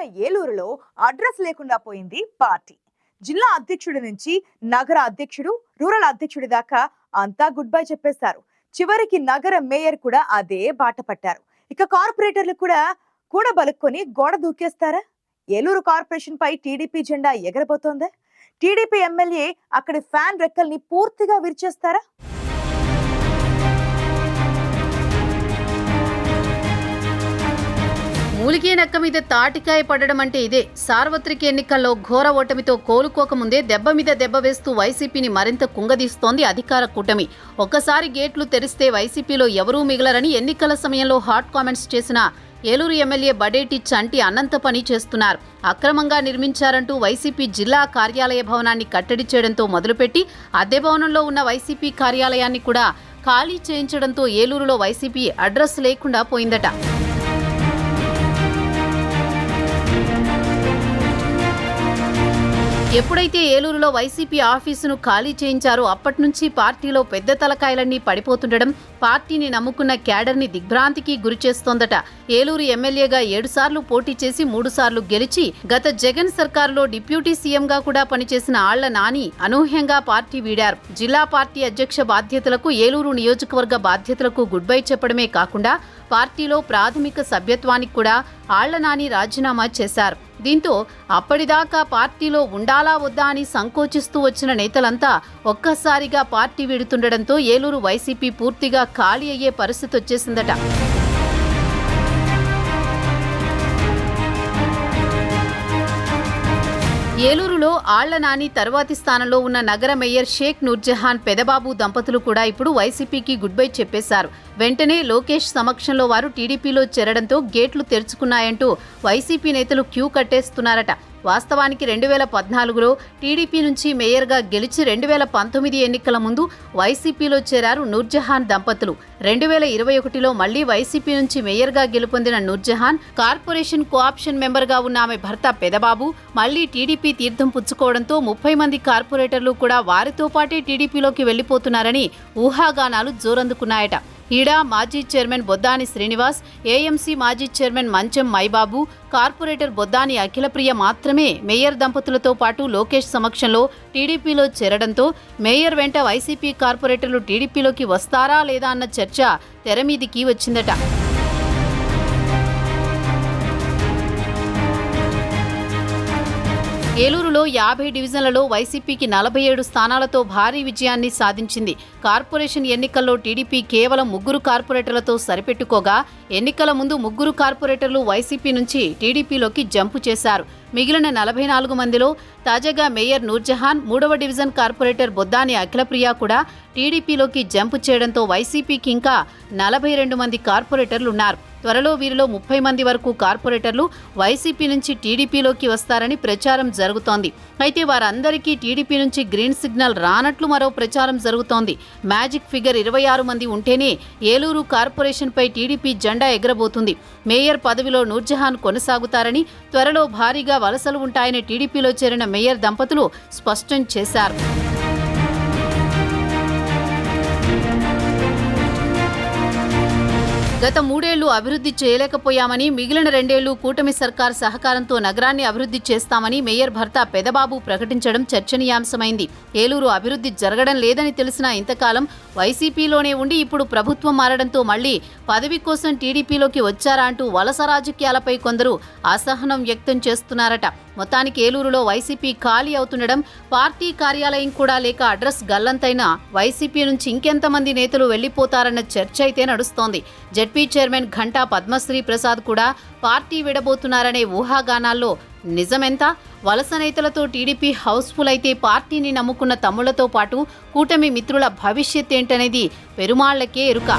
కాల ఏలూరులో అడ్రస్ లేకుండా పోయింది పార్టీ. జిల్లా అధ్యక్షుడి నుంచి నగర అధ్యక్షుడు రూరల్ అధ్యక్షుడి దాకా అంతా గుడ్ బై చెప్పేశారు చివరికి నగర మేయర్ కూడా అదే బాట పట్టారు. ఇక కార్పొరేటర్లు కూడా కూడా బలుక్కొని గోడ దూకేస్తారా? ఏలూరు కార్పొరేషన్ పై టీడీపీ జెండా ఎగరబోతోందా? టీడీపీ ఎమ్మెల్యే అక్కడి ఫ్యాన్ రెక్కల్ని పూర్తిగా విరిచేస్తారా? మూలిగే నక్క మీద తాటికాయ పడడం అంటే ఇదే. సార్వత్రిక ఎన్నికల్లో ఘోర ఓటమితో కోలుకోకముందే దెబ్బ మీద దెబ్బ వేస్తూ వైసీపీని మరింత కుంగదీస్తోంది అధికార కూటమి. ఒక్కసారి గేట్లు తెరిస్తే వైసీపీలో ఎవరూ మిగలరని ఎన్నికల సమయంలో హాట్ కామెంట్స్ చేసిన ఏలూరు ఎమ్మెల్యే బడేటి చంటి అనంత పని చేస్తున్నారు. అక్రమంగా నిర్మించారంటూ వైసీపీ జిల్లా కార్యాలయ భవనాన్ని కట్టడి చేయడంతో మొదలుపెట్టి అద్దె భవనంలో ఉన్న వైసీపీ కార్యాలయాన్ని కూడా ఖాళీ చేయించడంతో ఏలూరులో వైసీపీ అడ్రస్ లేకుండా పోయిందట. ఎప్పుడైతే ఏలూరులో వైసీపీ ఆఫీసును ఖాళీ చేయించారో అప్పటి నుంచి పార్టీలో పెద్ద తలకాయలన్నీ పడిపోతుండడం పార్టీని నమ్ముకున్న క్యాడర్ని దిగ్భ్రాంతికి గురిచేస్తోందట ఏలూరు ఎమ్మెల్యేగా ఏడుసార్లు పోటీ చేసి మూడుసార్లు గెలిచి గత జగన్ సర్కారులో డిప్యూటీ సీఎంగా కూడా పనిచేసిన ఆళ్ళ నాని అనూహ్యంగా పార్టీ వీడారు. జిల్లా పార్టీ అధ్యక్ష బాధ్యతలకు ఏలూరు నియోజకవర్గ బాధ్యతలకు గుడ్ బై చెప్పడమే కాకుండా పార్టీలో ప్రాథమిక సభ్యత్వానికి కూడా ఆళ్ళనాని రాజీనామా చేశారు. దీంతో అప్పటిదాకా పార్టీలో ఉండాలా వద్దా అని సంకోచిస్తూ వచ్చిన నేతలంతా ఒక్కసారిగా పార్టీ విడుతుండడంతో ఏలూరు వైసీపీ పూర్తిగా ఖాళీ అయ్యే పరిస్థితి వచ్చేసిందట. ఏలూరులో ఆళ్ళ నాని తర్వాతి స్థానంలో ఉన్న నగర మేయర్ షేక్ నూర్జహాన్ పెదబాబు దంపతులు కూడా ఇప్పుడు వైసీపీకి గుడ్ బై చెప్పేశారు. వెంటనే లోకేష్ సమక్షంలో వారు టీడీపీలో చేరడంతో గేట్లు తెరుచుకున్నాయంటూ వైసీపీ నేతలు క్యూ కట్టేస్తున్నారట. వాస్తవానికి రెండు వేల పద్నాలుగులో టీడీపీ నుంచి మేయర్గా గెలిచి రెండు వేల పంతొమ్మిది ఎన్నికల ముందు వైసీపీలో చేరారు నూర్జహాన్ దంపతులు. రెండు వేల ఇరవై ఒకటిలో మళ్ళీ వైసీపీ నుంచి మేయర్గా గెలుపొందిన నూర్జహాన్ కార్పొరేషన్ కోఆప్షన్ మెంబర్గా ఉన్న ఆమె భర్త పెదబాబు మళ్ళీ టీడీపీ తీర్థం పుచ్చుకోవడంతో ముప్పై మంది కార్పొరేటర్లు కూడా వారితో పాటే టీడీపీలోకి వెళ్ళిపోతున్నారని ఊహాగానాలు జోరందుకున్నాయట. ఈడా మాజీ చైర్మన్ బొద్దాని శ్రీనివాస్ ఏఎంసీ మాజీ చైర్మన్ మంచం మైబాబు కార్పొరేటర్ బొద్దాని అఖిలప్రియ మాత్రమే మేయర్ దంపతులతో పాటు లోకేష్ సమక్షంలో టీడీపీలో చేరడంతో మేయర్ వెంట వైసీపీ కార్పొరేటర్లు టీడీపీలోకి వస్తారా లేదా అన్న చర్చ తెరమీదికి వచ్చిందట. ఏలూరులో యాభై డివిజన్లలో వైసీపీకి నలభై ఏడు స్థానాలతో భారీ విజయాన్ని సాధించింది. కార్పొరేషన్ ఎన్నికల్లో టీడీపీ కేవలం ముగ్గురు కార్పొరేటర్లతో సరిపెట్టుకోగా ఎన్నికల ముందు ముగ్గురు కార్పొరేటర్లు వైసీపీ నుంచి టీడీపీలోకి జంపు చేశారు. మిగిలిన నలభై నాలుగు మందిలో తాజాగా మేయర్ నూర్జహాన్ మూడవ డివిజన్ కార్పొరేటర్ బొద్దాని అఖిలప్రియ కూడా టీడీపీలోకి జంపు చేయడంతో వైసీపీకి ఇంకా నలభై రెండు మంది కార్పొరేటర్లున్నారు. త్వరలో వీరిలో ముప్పై మంది వరకు కార్పొరేటర్లు వైసీపీ నుంచి టీడీపీలోకి వస్తారని ప్రచారం జరుగుతోంది. అయితే వారందరికీ టీడీపీ నుంచి గ్రీన్ సిగ్నల్ రానట్లు మరో ప్రచారం జరుగుతోంది. మ్యాజిక్ ఫిగర్ ఇరవై ఆరు మంది ఉంటేనే ఏలూరు కార్పొరేషన్పై టీడీపీ జెండా ఎగరబోతుంది. మేయర్ పదవిలో నూర్జహాన్ కొనసాగుతారని త్వరలో భారీగా వలసలు ఉంటాయని టీడీపీలో చేరిన మేయర్ దంపతులు స్పష్టం చేశారు. గత మూడేళ్ళు అభివృద్ధి చేయలేకపోయామని మిగిలిన రెండేళ్ళు కూటమి సర్కార్ సహకారంతో నగరాన్ని అభివృద్ధి చేస్తామని మేయర్ భర్త పెదబాబు ప్రకటించడం చర్చనీయాంశమైంది. ఏలూరు అభివృద్ధి జరగడం లేదని తెలిసిన ఇంతకాలం వైసీపీలోనే ఉండి ఇప్పుడు ప్రభుత్వం మారడంతో మళ్ళీ పదవి కోసం టీడీపీలోకి వచ్చారా అంటూ వలస రాజకీయాలపై కొందరు అసహనం వ్యక్తం చేస్తున్నారట. మొత్తానికి ఏలూరులో వైసీపీ ఖాళీ అవుతుండడం పార్టీ కార్యాలయం కూడా లేక అడ్రస్ గల్లంతైన వైసీపీ నుంచి ఇంకెంతమంది నేతలు వెళ్ళిపోతారన్న చర్చ అయితే నడుస్తోంది. జెడ్పీ చైర్మన్ ఘంటా పద్మశ్రీ ప్రసాద్ కూడా పార్టీ విడబోతున్నారనే ఊహాగానాల్లో నిజమెంత? వలస నేతలతో టీడీపీ హౌస్ఫుల్ అయితే పార్టీని నమ్ముకున్న తమ్ముళ్ళతో పాటు కూటమి మిత్రుల భవిష్యత్ ఏంటనేది పెరుమాళ్ళకే ఎరుక.